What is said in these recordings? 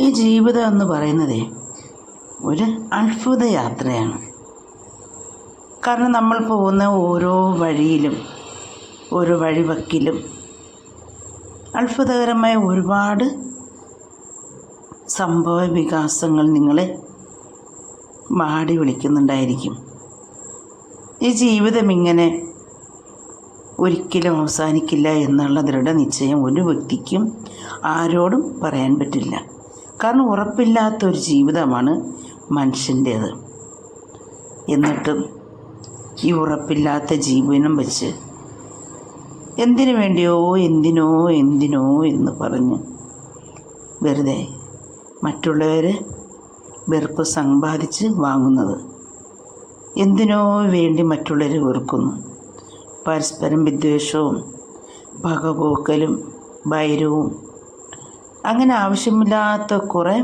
ഈ ജീവിതം എന്ന് പറയുന്നതേ ഒരു അത്ഭുത യാത്രയാണ് കാരണം നമ്മൾ പോകുന്ന ഓരോ വഴിയിലും ഓരോ വഴിവക്കിലും അത്ഭുതകരമായ ഒരുപാട് സംഭവ വികാസങ്ങൾ നിങ്ങളെ മാടി വിളിക്കുന്നുണ്ടായിരിക്കും. ഈ ജീവിതം ഇങ്ങനെ ഒരിക്കലും അവസാനിക്കില്ല എന്നുള്ള ദൃഢനിശ്ചയം ഒരു വ്യക്തിക്കും ആരോടും പറയാൻ പറ്റില്ല. കാരണം ഉറപ്പില്ലാത്ത ഒരു ജീവിതമാണ് മനുഷ്യന്റേത്. എന്നിട്ടും ഈ ഉറപ്പില്ലാത്ത ജീവനും വെച്ച് എന്തിനു വേണ്ടിയോ എന്തിനോ എന്തിനോ എന്ന് പറഞ്ഞ് വെറുതെ മറ്റുള്ളവർ വെറുപ്പ് സമ്പാദിച്ച് വാങ്ങുന്നത് എന്തിനോ വേണ്ടി മറ്റുള്ളവർ വെറുക്കുന്നു. പരസ്പരം വിദ്വേഷവും പകപോക്കലും ഭൈരവും അങ്ങനെ ആവശ്യമില്ലാത്ത കുറേ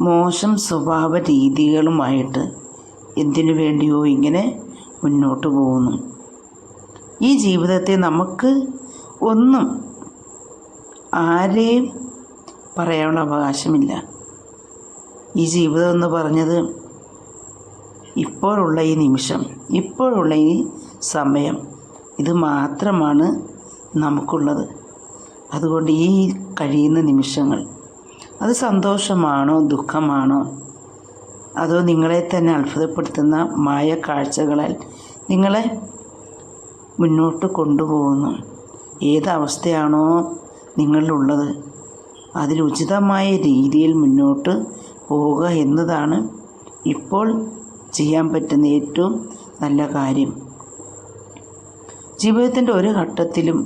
മോശം സ്വഭാവ രീതികളുമായിട്ട് എന്തിനു വേണ്ടിയോ ഇങ്ങനെ മുന്നോട്ട് പോകുന്നു. ഈ ജീവിതത്തെ നമുക്ക് ഒന്നും ആരെയും പറയാനുള്ള അവകാശമില്ല. ഈ ജീവിതം എന്ന് പറഞ്ഞത് ഇപ്പോഴുള്ള ഈ നിമിഷം ഇപ്പോഴുള്ള ഈ സമയം ഇത് മാത്രമാണ് നമുക്കുള്ളത്. അതുകൊണ്ട് ഈ കഴിയുന്ന നിമിഷങ്ങൾ അത് സന്തോഷമാണോ ദുഃഖമാണോ അതോ നിങ്ങളെ തന്നെ അത്ഭുതപ്പെടുത്തുന്ന മായ കാഴ്ചകളാൽ നിങ്ങളെ മുന്നോട്ട് കൊണ്ടുപോകുന്നു? ഏത് അവസ്ഥയാണോ നിങ്ങളിലുള്ളത് അതിലുചിതമായ രീതിയിൽ മുന്നോട്ട് പോവുക എന്നതാണ് ഇപ്പോൾ ചെയ്യാൻ പറ്റുന്ന ഏറ്റവും നല്ല കാര്യം. ജീവിതത്തിന്റെ ഒരു ഘട്ടത്തിലും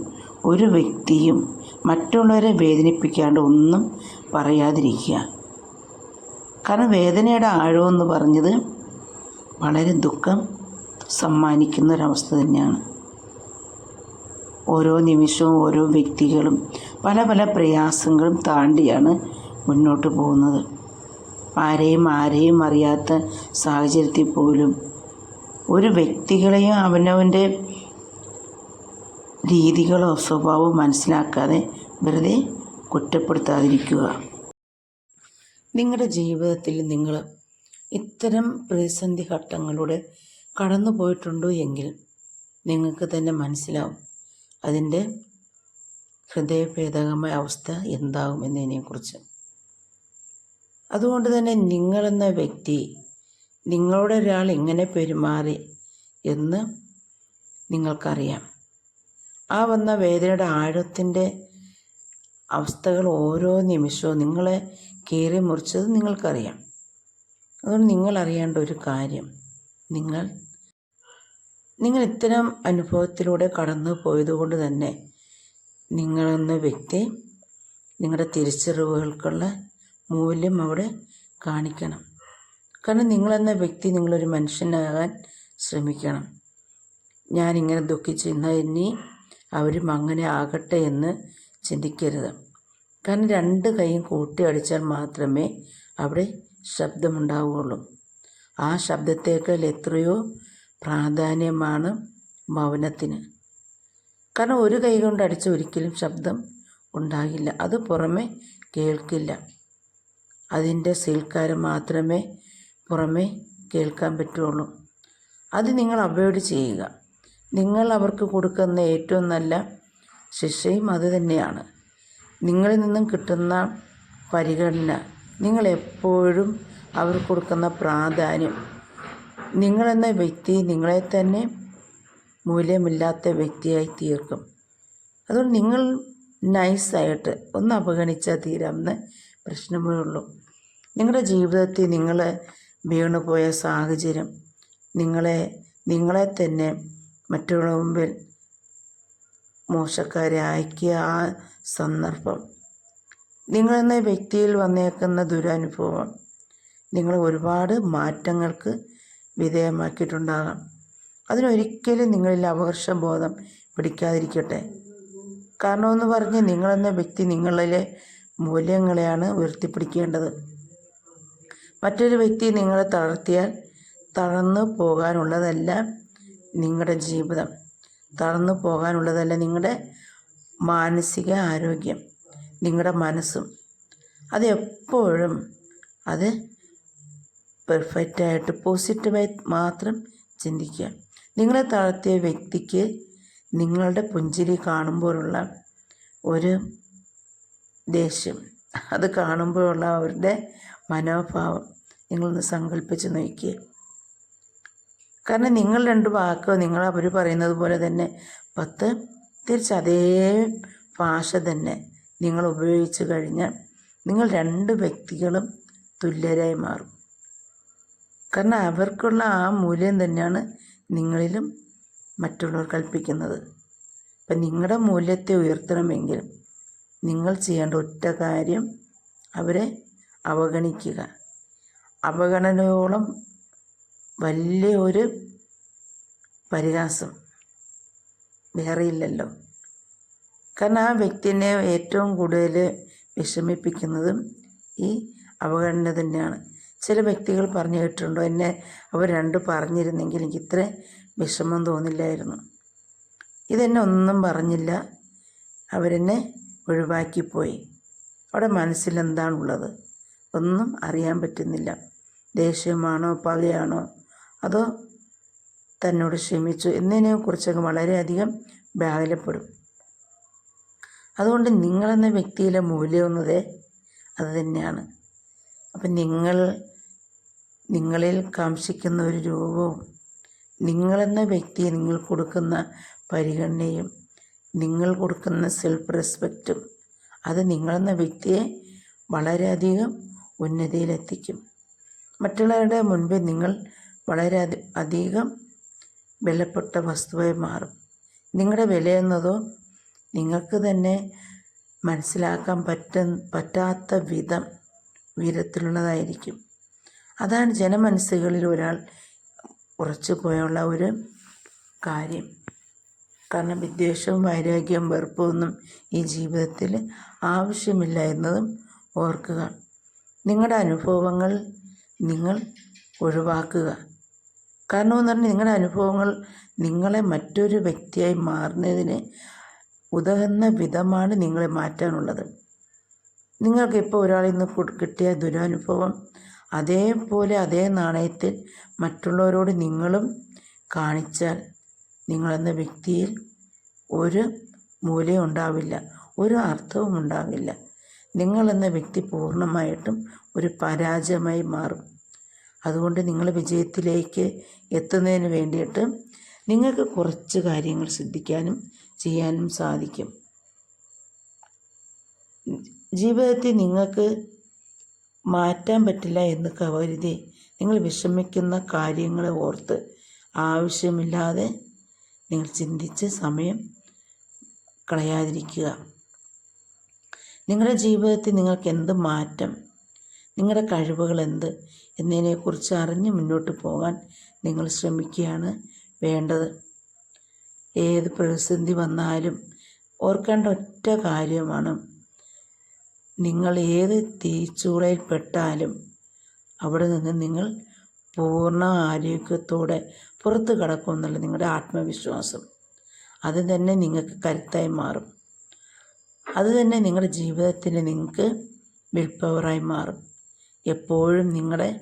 ഒരു വ്യക്തിയും മറ്റുള്ളവരെ വേദനിപ്പിക്കാണ്ട് ഒന്നും പറയാതിരിക്കുക. കാരണം വേദനയുടെ ആഴമെന്ന് പറഞ്ഞത് വളരെ ദുഃഖം സമ്മാനിക്കുന്ന ഒരവസ്ഥ തന്നെയാണ്. ഓരോ നിമിഷവും ഓരോ വ്യക്തികളും പല പല പ്രയാസങ്ങളും താണ്ടിയാണ് മുന്നോട്ട് പോകുന്നത്. ആരെയും ആരെയും അറിയാത്ത സാഹചര്യത്തിൽ പോലും ഒരു വ്യക്തികളെയും അവനവന്റെ രീതികളോ സ്വഭാവമോ മനസ്സിലാക്കാതെ വെറുതെ കുറ്റപ്പെടുത്താതിരിക്കുക. നിങ്ങളുടെ ജീവിതത്തിൽ നിങ്ങൾ ഇത്തരം പ്രതിസന്ധി ഘട്ടങ്ങളിലൂടെ കടന്നു പോയിട്ടുണ്ടോ എങ്കിൽ നിങ്ങൾക്ക് തന്നെ മനസ്സിലാവും അതിന്റെ ഹൃദയഭേദകമായ അവസ്ഥ എന്താകും എന്നതിനെക്കുറിച്ച്. അതുകൊണ്ട് തന്നെ നിങ്ങളെന്ന വ്യക്തി നിങ്ങളോട് ഒരാൾ എങ്ങനെ പെരുമാറി എന്ന് നിങ്ങൾക്കറിയാം. ആ വന്ന വേദനയുടെ ആഴത്തിന്റെ അവസ്ഥകൾ ഓരോ നിമിഷവും നിങ്ങളെ കീറി മുറിച്ചത് നിങ്ങൾക്കറിയാം. അതുകൊണ്ട് നിങ്ങൾ അറിയേണ്ട ഒരു കാര്യം നിങ്ങൾ നിങ്ങൾ ഇത്തരം അനുഭവത്തിലൂടെ കടന്നു പോയതുകൊണ്ട് തന്നെ നിങ്ങളെന്ന വ്യക്തി നിങ്ങളുടെ തിരിച്ചറിവുകൾക്കുള്ള മൂല്യം അവിടെ കാണിക്കണം. കാരണം നിങ്ങളെന്ന വ്യക്തി നിങ്ങളൊരു മനുഷ്യനാകാൻ ശ്രമിക്കണം. ഞാനിങ്ങനെ ദുഃഖിച്ച് ഇന്ന് ഇനി അവരും അങ്ങനെ ആകട്ടെ എന്ന് ചിന്തിക്കരുത്. കാരണം രണ്ട് കൈയും കൂട്ടി അടിച്ചാൽ മാത്രമേ അവിടെ ശബ്ദമുണ്ടാവുകയുള്ളൂ. ആ ശബ്ദത്തേക്കാൾ എത്രയോ പ്രാധാന്യമാണ് മൗനത്തിന്. കാരണം ഒരു കൈ കൊണ്ട് അടിച്ച ഒരിക്കലും ശബ്ദം ഉണ്ടാകില്ല. അത് പുറമെ കേൾക്കില്ല. അതിന്റെ സീൽക്കാരം മാത്രമേ പുറമെ കേൾക്കാൻ പറ്റുള്ളൂ അത് നിങ്ങൾ അവയോട് ചെയ്യുക. നിങ്ങൾ അവർക്ക് കൊടുക്കുന്ന ഏറ്റവും നല്ല ശിക്ഷയും അതുതന്നെയാണ് നിങ്ങളിൽ നിന്നും കിട്ടുന്ന പരിഗണന നിങ്ങൾ എപ്പോഴും അവർക്ക് കൊടുക്കുന്ന പ്രാധാന്യം നിങ്ങളെന്ന വ്യക്തി നിങ്ങളെ തന്നെ മൂല്യമില്ലാത്ത വ്യക്തിയായി തീർക്കും. അതുകൊണ്ട് നിങ്ങൾ നൈസായിട്ട് ഒന്ന് അവഗണിച്ചാൽ തീരാമെന്ന് പ്രശ്നമേ ഉള്ളൂ. നിങ്ങളുടെ ജീവിതത്തിൽ നിങ്ങൾ വീണുപോയ സാഹചര്യം നിങ്ങളെ നിങ്ങളെ തന്നെ മറ്റുള്ള മുമ്പിൽ മോശക്കാരെ അയക്കിയ ആ സന്ദർഭം. നിങ്ങളെന്ന വ്യക്തിയിൽ വന്നേക്കുന്ന ദുരനുഭവം നിങ്ങളെ ഒരുപാട് മാറ്റങ്ങൾക്ക് വിധേയമാക്കിയിട്ടുണ്ടാകാം. അതിനൊരിക്കലും നിങ്ങളിൽ അപകർഷബോധം പിടിക്കാതിരിക്കട്ടെ. കാരണമെന്ന് പറഞ്ഞ് നിങ്ങളെന്ന വ്യക്തി നിങ്ങളിലെ മൂല്യങ്ങളെയാണ് ഉയർത്തിപ്പിടിക്കേണ്ടത്. മറ്റൊരു വ്യക്തി നിങ്ങളെ തളർത്തിയാൽ തളർന്നു പോകാനുള്ളതല്ല നിങ്ങളുടെ ജീവിതം. തളർന്നു പോകാനുള്ളതല്ല നിങ്ങളുടെ മാനസിക ആരോഗ്യം നിങ്ങളുടെ മനസ്സും. അത് എപ്പോഴും അത് പെർഫെക്റ്റായിട്ട് പോസിറ്റീവായി മാത്രം ചിന്തിക്കുക. നിങ്ങളെ താഴ്ത്തിയ വ്യക്തിക്ക് നിങ്ങളുടെ പുഞ്ചിരി കാണുമ്പോഴുള്ള ഒരു ദേഷ്യം അത് കാണുമ്പോഴുള്ള അവരുടെ മനോഭാവം നിങ്ങളൊന്ന് സങ്കല്പിച്ച് നോക്കിയേ. കാരണം നിങ്ങൾ രണ്ട് വാക്ക് നിങ്ങൾ അവർ പറയുന്നത് പോലെ തന്നെ പത്ത് തിരിച്ച് അതേ ഭാഷ തന്നെ നിങ്ങൾ ഉപയോഗിച്ച് കഴിഞ്ഞാൽ നിങ്ങൾ രണ്ട് വ്യക്തികളും തുല്യരായി മാറും. കാരണം അവർക്കുള്ള ആ മൂല്യം തന്നെയാണ് നിങ്ങളിലും മറ്റുള്ളവർ കൽപ്പിക്കുന്നത്. അപ്പം നിങ്ങളുടെ മൂല്യത്തെ ഉയർത്തണമെങ്കിൽ നിങ്ങൾ ചെയ്യേണ്ട ഒറ്റ കാര്യം അവരെ അവഗണിക്കുക. അവഗണനയോളം വലിയ ഒരു പരിഹാസം. വേറെ ഇല്ലല്ലോ കാരണം ആ വ്യക്തിനെ ഏറ്റവും കൂടുതൽ വിഷമിപ്പിക്കുന്നതും ഈ അവഗണന തന്നെയാണ്. ചില വ്യക്തികൾ പറഞ്ഞു കേട്ടിട്ടുണ്ടോ? എന്നെ അവർ രണ്ട് പറഞ്ഞിരുന്നെങ്കിൽ എനിക്ക് ഇത്ര വിഷമം തോന്നില്ലായിരുന്നു. ഇതെന്നെ ഒന്നും പറഞ്ഞില്ല. അവരെന്നെ ഒഴിവാക്കിപ്പോയി. അവിടെ മനസ്സിലെന്താണുള്ളത്? ഒന്നും അറിയാൻ പറ്റുന്നില്ല. ദേഷ്യമാണോ? പകയാണോ? അതോ തന്നോട് ക്ഷമിച്ചു എന്നതിനെ കുറിച്ചൊക്കെ വളരെയധികം വ്യാകുലപ്പെടും അതുകൊണ്ട് നിങ്ങളെന്ന വ്യക്തിയിലെ മൂല്യം എന്നത് അത് തന്നെയാണ്. അപ്പം നിങ്ങൾ നിങ്ങളിൽ കാംക്ഷിക്കുന്ന ഒരു രൂപവും നിങ്ങളെന്ന വ്യക്തിയെ നിങ്ങൾ കൊടുക്കുന്ന പരിഗണനയും നിങ്ങൾ കൊടുക്കുന്ന സെൽഫ് റെസ്പെക്റ്റും അത് നിങ്ങളെന്ന വ്യക്തിയെ വളരെയധികം ഉന്നതിയിലെത്തിക്കും. മറ്റുള്ളവരുടെ മുൻപിൽ നിങ്ങൾ വളരെ അധികം വിലപ്പെട്ട വസ്തുവായി മാറും. നിങ്ങളുടെ വിലയെന്നതോ നിങ്ങൾക്ക് തന്നെ മനസ്സിലാക്കാൻ പറ്റ പറ്റാത്ത വിധം ഉയരത്തിലുള്ളതായിരിക്കും. അതാണ് ജനമനസ്സുകളിൽ ഒരാൾ ഉറച്ചു പോയുള്ള ഒരു കാര്യം. കാരണം വിദ്വേഷവും വൈരാഗ്യവും വെറുപ്പൊന്നും ഈ ജീവിതത്തിൽ ആവശ്യമില്ല എന്നതും ഓർക്കുക. നിങ്ങളുടെ അനുഭവങ്ങൾ നിങ്ങൾ ഒഴിവാക്കുക. കാരണം എന്ന് പറഞ്ഞാൽ നിങ്ങളുടെ അനുഭവങ്ങൾ നിങ്ങളെ മറ്റൊരു വ്യക്തിയായി മാറുന്നതിന് ഉതകുന്ന വിധമാണ് നിങ്ങളെ മാറ്റാനുള്ളത്. നിങ്ങൾക്ക് ഇപ്പോൾ ഒരാളിൽ നിന്ന് കിട്ടിയ ദുരനുഭവം അതേപോലെ അതേ നാണയത്തിൽ മറ്റുള്ളവരോട് നിങ്ങളും കാണിച്ചാൽ നിങ്ങളെന്ന വ്യക്തിയിൽ ഒരു മൂല്യം ഉണ്ടാവില്ല ഒരു അർത്ഥവും ഉണ്ടാകില്ല നിങ്ങളെന്ന വ്യക്തി പൂർണമായിട്ടും ഒരു പരാജയമായി മാറും. അതുകൊണ്ട് നിങ്ങൾ വിജയത്തിലേക്ക് എത്തുന്നതിന് വേണ്ടിയിട്ട് നിങ്ങൾക്ക് കുറച്ച് കാര്യങ്ങൾ ശ്രദ്ധിക്കാനും ചെയ്യാനും സാധിക്കും. ജീവിതത്തിൽ നിങ്ങൾക്ക് മാറ്റാൻ പറ്റില്ല എന്ന് കരുതി നിങ്ങൾ വിഷമിക്കുന്ന കാര്യങ്ങളെ ഓർത്ത് ആവശ്യമില്ലാതെ നിങ്ങൾ ചിന്തിച്ച് സമയം കളയാതിരിക്കുക. നിങ്ങളുടെ ജീവിതത്തിൽ നിങ്ങൾക്ക് എന്ത് മാറ്റം നിങ്ങളുടെ കഴിവുകൾ എന്ത് എന്നതിനെക്കുറിച്ച് അറിഞ്ഞ് മുന്നോട്ട് പോകാൻ നിങ്ങൾ ശ്രമിക്കുകയാണ് വേണ്ടത്. ഏത് പ്രതിസന്ധി വന്നാലും ഓർക്കേണ്ട ഒറ്റ കാര്യമാണ്. നിങ്ങൾ ഏത് തീച്ചൂളയിൽ പെട്ടാലും അവിടെ നിന്ന് നിങ്ങൾ പൂർണ ആരോഗ്യത്തോടെ പുറത്ത് കടക്കും എന്നുള്ള നിങ്ങളുടെ ആത്മവിശ്വാസം. അത് തന്നെ നിങ്ങൾക്ക് കരുത്തായി മാറും. അത് തന്നെ നിങ്ങളുടെ ജീവിതത്തിന് നിങ്ങൾക്ക് വിൽ പവറായി മാറും. എപ്പോഴും നിങ്ങളുടെ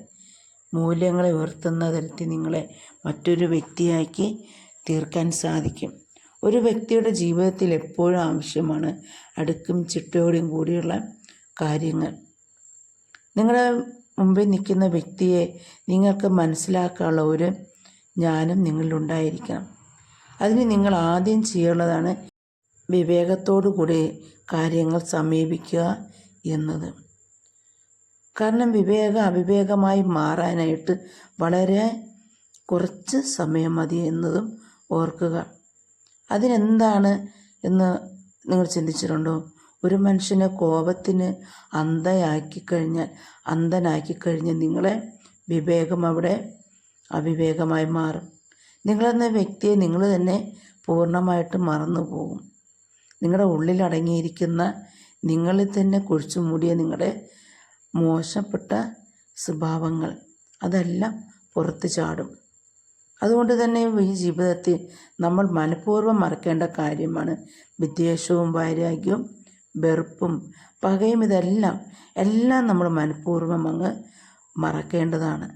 മൂല്യങ്ങളെ ഉയർത്തുന്ന തരത്തിൽ നിങ്ങളെ മറ്റൊരു വ്യക്തിയാക്കി തീർക്കാൻ സാധിക്കും. ഒരു വ്യക്തിയുടെ ജീവിതത്തിൽ എപ്പോഴും ആവശ്യമാണ് അടുക്കും ചിട്ടയോടും കൂടിയുള്ള കാര്യങ്ങൾ. നിങ്ങളുടെ മുമ്പിൽ നിൽക്കുന്ന വ്യക്തിയെ നിങ്ങൾക്ക് മനസ്സിലാക്കാനുള്ള ഒരു ജ്ഞാനം നിങ്ങളിലുണ്ടായിരിക്കണം. അതിന് നിങ്ങൾ ആദ്യം ചെയ്യേണ്ടതാണ് വിവേകത്തോടു കൂടി കാര്യങ്ങൾ സമീപിക്കുക എന്നത്. കാരണം വിവേക അവിവേകമായി മാറാനായിട്ട് വളരെ കുറച്ച് സമയം മതി എന്നതും ഓർക്കുക. അതിനെന്താണ് എന്ന് നിങ്ങൾ ചിന്തിച്ചിട്ടുണ്ടോ? ഒരു മനുഷ്യനെ കോപത്തിന് അന്ധയാക്കി കഴിഞ്ഞാൽ അന്ധനാക്കി കഴിഞ്ഞാൽ നിങ്ങളെ വിവേകം അവിടെ അവിവേകമായി മാറും. നിങ്ങളെന്ന വ്യക്തിയെ നിങ്ങൾ തന്നെ പൂർണമായിട്ട് മറന്നു പോകും നിങ്ങളുടെ ഉള്ളിൽ അടങ്ങിയിരിക്കുന്ന നിങ്ങളിൽ തന്നെ കുഴിച്ചു മൂടിയ നിങ്ങളുടെ മോശപ്പെട്ട സ്വഭാവങ്ങൾ അതെല്ലാം പുറത്തു ചാടും. അതുകൊണ്ട് തന്നെ ഈ ജീവിതത്തിൽ നമ്മൾ മനഃപൂർവം മറക്കേണ്ട കാര്യമാണ് വിദ്വേഷവും വൈരാഗ്യവും വെറുപ്പും പകയും ഇതെല്ലാം എല്ലാം നമ്മൾ മനഃപൂർവം അങ്ങ് മറക്കേണ്ടതാണ്.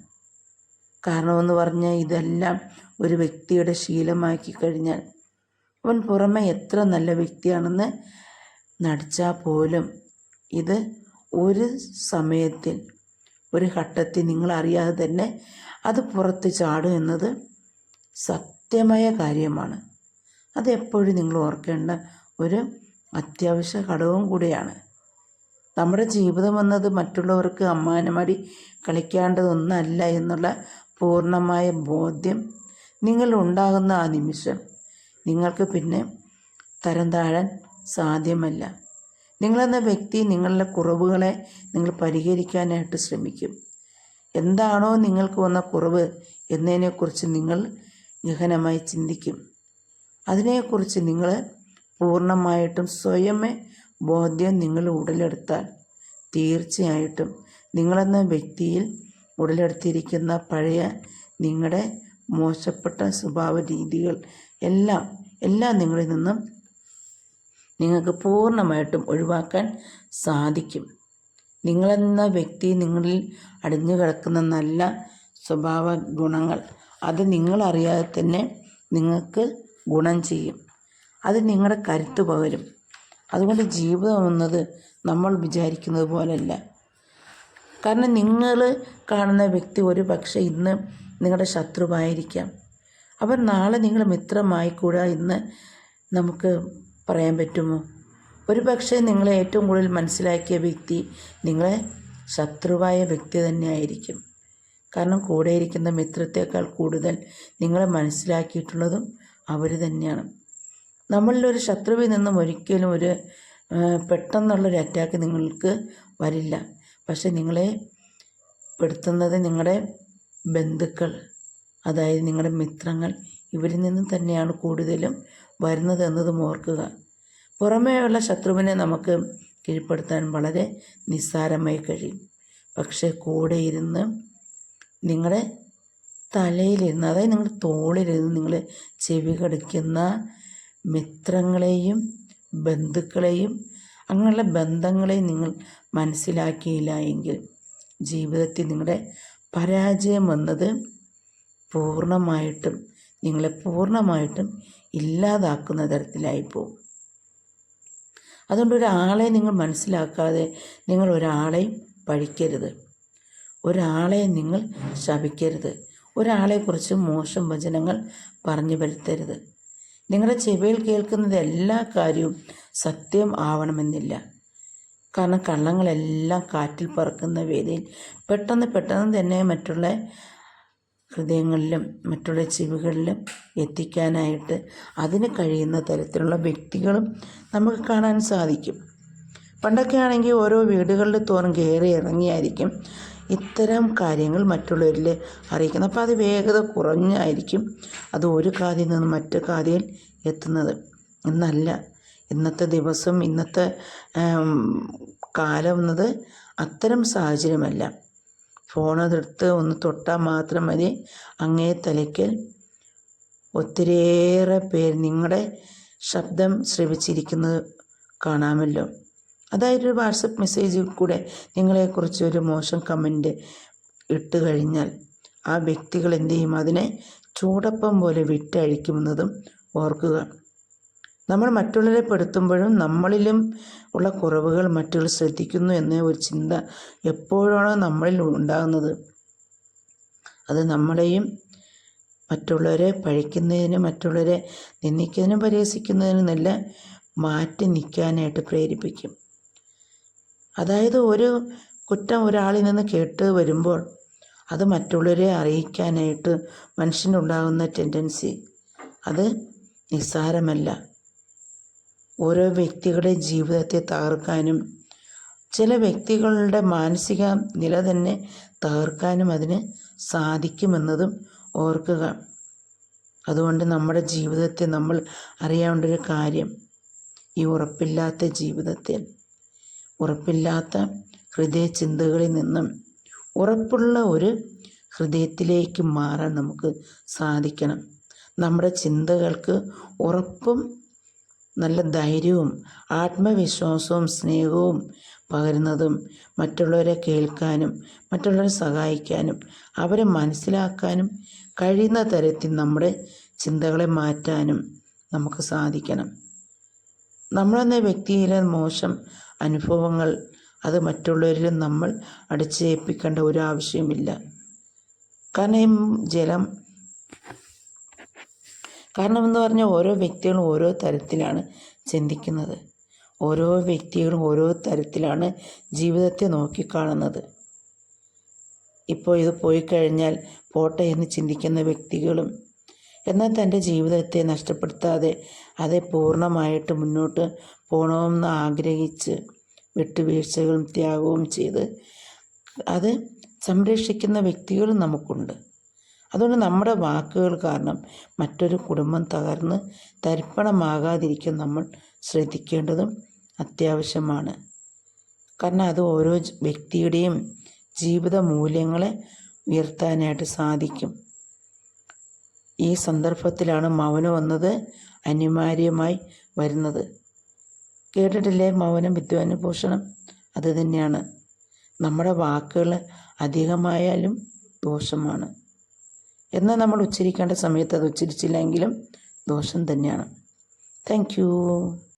കാരണമെന്ന് പറഞ്ഞാൽ ഇതെല്ലാം ഒരു വ്യക്തിയുടെ ശീലമാക്കി കഴിഞ്ഞാൽ അവൻ പുറമെ എത്ര നല്ല വ്യക്തിയാണെന്ന് നടിച്ചാൽ പോലും ഇത് ഒരു സമയത്തിൽ ഒരു ഘട്ടത്തിൽ നിങ്ങളറിയാതെ തന്നെ അത് പുറത്ത് ചാടും എന്നത് സത്യമായ കാര്യമാണ്. അതെപ്പോഴും നിങ്ങൾ ഓർക്കേണ്ട ഒരു അത്യാവശ്യ ഘടകവും കൂടിയാണ്. നമ്മുടെ ജീവിതം എന്നത് മറ്റുള്ളവർക്ക് അമ്മാനമാടി കളിക്കേണ്ടതൊന്നല്ല എന്നുള്ള പൂർണമായ ബോധ്യം നിങ്ങളുണ്ടാകുന്ന ആ നിമിഷം നിങ്ങൾക്ക് പിന്നെ തരം താഴാൻ സാധ്യമല്ല. നിങ്ങളെന്ന വ്യക്തി നിങ്ങളുടെ കുറവുകളെ നിങ്ങൾ പരിഹരിക്കാനായിട്ട് ശ്രമിക്കും. എന്താണോ നിങ്ങൾക്ക് വന്ന കുറവ് എന്നതിനെക്കുറിച്ച് നിങ്ങൾ ഗഹനമായി ചിന്തിക്കും. അതിനെക്കുറിച്ച് നിങ്ങൾ പൂർണമായിട്ടും സ്വയമേ ബോധ്യം നിങ്ങൾ ഉടലെടുത്താൽ തീർച്ചയായിട്ടും നിങ്ങളെന്ന വ്യക്തിയിൽ ഉടലെടുത്തിരിക്കുന്ന പഴയ നിങ്ങളുടെ മോശപ്പെട്ട സ്വഭാവ രീതികൾ എല്ലാം എല്ലാം നിങ്ങളിൽ നിന്നും നിങ്ങൾക്ക് പൂർണമായിട്ടും ഒഴിവാക്കാൻ സാധിക്കും. നിങ്ങളെന്ന വ്യക്തി നിങ്ങളിൽ അടിഞ്ഞു കിടക്കുന്ന നല്ല സ്വഭാവ ഗുണങ്ങൾ അത് നിങ്ങളറിയാതെ തന്നെ നിങ്ങൾക്ക് ഗുണം ചെയ്യും. അത് നിങ്ങളുടെ കരുത്ത് പകരും. അതുകൊണ്ട് ജീവിതം എന്നത് നമ്മൾ വിചാരിക്കുന്നത് പോലല്ല കാരണം നിങ്ങൾ കാണുന്ന വ്യക്തി ഒരു പക്ഷേ ഇന്ന് നിങ്ങളുടെ ശത്രുവായിരിക്കാം. അവർ നാളെ നിങ്ങൾ മിത്രമായിക്കൂടാ ഇന്ന് നമുക്ക് പറയാൻ പറ്റുമോ? ഒരു പക്ഷേ നിങ്ങളെ ഏറ്റവും കൂടുതൽ മനസ്സിലാക്കിയ വ്യക്തി നിങ്ങളെ ശത്രുവായ വ്യക്തി തന്നെ ആയിരിക്കും കാരണം കൂടെ ഇരിക്കുന്ന മിത്രത്തേക്കാൾ കൂടുതൽ നിങ്ങളെ മനസ്സിലാക്കിയിട്ടുള്ളതും അവർ തന്നെയാണ്. നമ്മളിലൊരു ശത്രുവിൽ നിന്നും ഒരിക്കലും ഒരു പെട്ടെന്നുള്ളൊരു അറ്റാക്ക് നിങ്ങൾക്ക് വരില്ല. പക്ഷെ നിങ്ങളെ പെടുത്തുന്നത് നിങ്ങളുടെ ബന്ധുക്കൾ അതായത് നിങ്ങളുടെ മിത്രങ്ങൾ ഇവരിൽ നിന്നും തന്നെയാണ് കൂടുതലും വരുന്നത് എന്നതും ഓർക്കുക. പുറമേയുള്ള ശത്രുവിനെ നമുക്ക് കീഴ്പ്പെടുത്താൻ വളരെ നിസ്സാരമായി കഴിയും. പക്ഷേ കൂടെ ഇരുന്ന് നിങ്ങളുടെ തലയിലിരുന്ന് അതായത് നിങ്ങളുടെ തോളിലിരുന്ന് നിങ്ങൾ ചെവി കടിക്കുന്ന മിത്രങ്ങളെയും ബന്ധുക്കളെയും അങ്ങനെയുള്ള ബന്ധങ്ങളെയും നിങ്ങൾ മനസ്സിലാക്കിയില്ല എങ്കിൽ ജീവിതത്തിൽ നിങ്ങളുടെ പരാജയം വന്നത് പൂർണമായിട്ടും നിങ്ങളെ പൂർണമായിട്ടും ഇല്ലാതാക്കുന്ന തരത്തിലായി പോകും അതുകൊണ്ട് ഒരാളെ നിങ്ങൾ മനസ്സിലാക്കാതെ നിങ്ങൾ ഒരാളെയും പഴിക്കരുത് ഒരാളെ നിങ്ങൾ ശപിക്കരുത്. ഒരാളെക്കുറിച്ച് മോശം വചനങ്ങൾ പറഞ്ഞു വരുത്തരുത്. നിങ്ങളുടെ ചെവിയിൽ കേൾക്കുന്നത് എല്ലാ കാര്യവും സത്യം ആവണമെന്നില്ല. കാരണം കള്ളങ്ങളെല്ലാം കാറ്റിൽ പറക്കുന്ന വേദിയിൽ പെട്ടെന്ന് പെട്ടെന്ന് തന്നെ മറ്റുള്ള ഹൃദയങ്ങളിലും മറ്റുള്ള ചെവികളിലും എത്തിക്കാനായിട്ട് അതിന് കഴിയുന്ന തരത്തിലുള്ള വ്യക്തികളും നമുക്ക് കാണാൻ സാധിക്കും. പണ്ടൊക്കെ ആണെങ്കിൽ ഓരോ വീടുകളിൽ തോറും കയറി ഇറങ്ങിയായിരിക്കും ഇത്തരം കാര്യങ്ങൾ മറ്റുള്ളവരിൽ അറിയിക്കുന്നത്. അപ്പോൾ അത് വേഗത കുറഞ്ഞായിരിക്കും അത് ഒരു കാതിൽ നിന്ന് മറ്റു കാതിയിൽ എത്തുന്നത്. എന്നല്ല ഇന്നത്തെ ദിവസം ഇന്നത്തെ കാലം എന്നത് അത്തരം സാഹചര്യമല്ല. ഫോണെടുത്ത് ഒന്ന് തൊട്ടാൽ മാത്രം മതി. അങ്ങേ തലയ്ക്കൽ ഒത്തിരിയേറെ പേർ നിങ്ങളുടെ ശബ്ദം ശ്രവിച്ചിരിക്കുന്നത് കാണാമല്ലോ. അതായത് ഒരു വാട്സപ്പ് മെസ്സേജിൽ കൂടെ നിങ്ങളെക്കുറിച്ച് ഒരു മോശം കമന്റ് ഇട്ട് കഴിഞ്ഞാൽ ആ വ്യക്തികൾ എന്ത് ചെയ്യും? അതിനെ ചൂടപ്പം പോലെ വിട്ടഴിക്കുന്നതും ഓർക്കുക. നമ്മൾ മറ്റുള്ളവരെ പെടുത്തുമ്പോഴും നമ്മളിലും ഉള്ള കുറവുകൾ മറ്റുള്ളവർ ശ്രദ്ധിക്കുന്നു എന്ന ഒരു ചിന്ത എപ്പോഴാണോ നമ്മളിൽ ഉണ്ടാകുന്നത്. അത് നമ്മളെയും മറ്റുള്ളവരെ പഴിക്കുന്നതിനും മറ്റുള്ളവരെ നിന്ദിക്കുന്നതിനും പരിഹസിക്കുന്നതിനും നല്ല മാറ്റി നിൽക്കാനായിട്ട് പ്രേരിപ്പിക്കും. അതായത് ഒരു കുറ്റം ഒരാളിൽ നിന്ന് കേട്ട് വരുമ്പോൾ അത് മറ്റുള്ളവരെ അറിയിക്കാനായിട്ട് മനുഷ്യനുണ്ടാകുന്ന ടെൻഡൻസി അത് നിസ്സാരമല്ല. ഓരോ വ്യക്തികളുടെ ജീവിതത്തെ തകർക്കാനും ചില വ്യക്തികളുടെ മാനസിക നില തന്നെ തകർക്കാനും അതിന് സാധിക്കുമെന്നതും ഓർക്കുക. അതുകൊണ്ട് നമ്മുടെ ജീവിതത്തെ നമ്മൾ അറിയേണ്ട ഒരു കാര്യം ഈ ഉറപ്പില്ലാത്ത ജീവിതത്തിൽ ഉറപ്പില്ലാത്ത ഹൃദയ ചിന്തകളിൽ നിന്നും ഉറപ്പുള്ള ഒരു ഹൃദയത്തിലേക്ക് മാറാൻ നമുക്ക് സാധിക്കണം. നമ്മുടെ ചിന്തകൾക്ക് ഉറപ്പും നല്ല ധൈര്യവും ആത്മവിശ്വാസവും സ്നേഹവും പകരുന്നതും മറ്റുള്ളവരെ കേൾക്കാനും മറ്റുള്ളവരെ സഹായിക്കാനും അവരെ മനസ്സിലാക്കാനും കഴിയുന്ന തരത്തിൽ നമ്മുടെ ചിന്തകളെ മാറ്റാനും നമുക്ക് സാധിക്കണം. നമ്മളെന്ന വ്യക്തിയിലെ മോശം അനുഭവങ്ങൾ അത് മറ്റുള്ളവരിലും നമ്മൾ അടിച്ചേൽപ്പിക്കേണ്ട ഒരു ആവശ്യമില്ല കാരണം ജലം കാരണം എന്ന് പറഞ്ഞാൽ ഓരോ വ്യക്തികളും ഓരോ തരത്തിലാണ് ചിന്തിക്കുന്നത്. ഓരോ വ്യക്തികളും ഓരോ തരത്തിലാണ് ജീവിതത്തെ നോക്കിക്കാണുന്നത്. ഇപ്പോൾ ഇത് പോയി കഴിഞ്ഞാൽ പോട്ടെ എന്ന് ചിന്തിക്കുന്ന വ്യക്തികളും എന്നാൽ തന്റെ ജീവിതത്തെ നഷ്ടപ്പെടുത്താതെ അതെ പൂർണമായിട്ട് മുന്നോട്ട് പോകണമെന്ന് ആഗ്രഹിച്ച് വിട്ടുവീഴ്ചകളും ത്യാഗവും ചെയ്ത് അത് സംരക്ഷിക്കുന്ന വ്യക്തികളും നമുക്കുണ്ട്. അതുകൊണ്ട് നമ്മുടെ വാക്കുകൾ കാരണം മറ്റൊരു കുടുംബം തകർന്ന് തരിപ്പണമാകാതിരിക്കാൻ നമ്മൾ ശ്രദ്ധിക്കേണ്ടതും അത്യാവശ്യമാണ്. കാരണം അത് ഓരോ വ്യക്തിയുടെയും ജീവിത മൂല്യങ്ങളെ ഉയർത്താനായിട്ട് സാധിക്കും. ഈ സന്ദർഭത്തിലാണ് മൗനം എന്നത് അനിവാര്യമായി വരുന്നത്. കേട്ടിട്ടില്ലേ? മൗനം വിദ്വാനുഭൂഷണം അത് തന്നെയാണ്. നമ്മുടെ വാക്കുകൾ അധികമായാലും ദോഷമാണ്. എന്നാൽ നമ്മൾ ഉച്ചരിക്കേണ്ട സമയത്ത് അത് ഉച്ചരിച്ചില്ലെങ്കിലും ദോഷം തന്നെയാണ്. താങ്ക്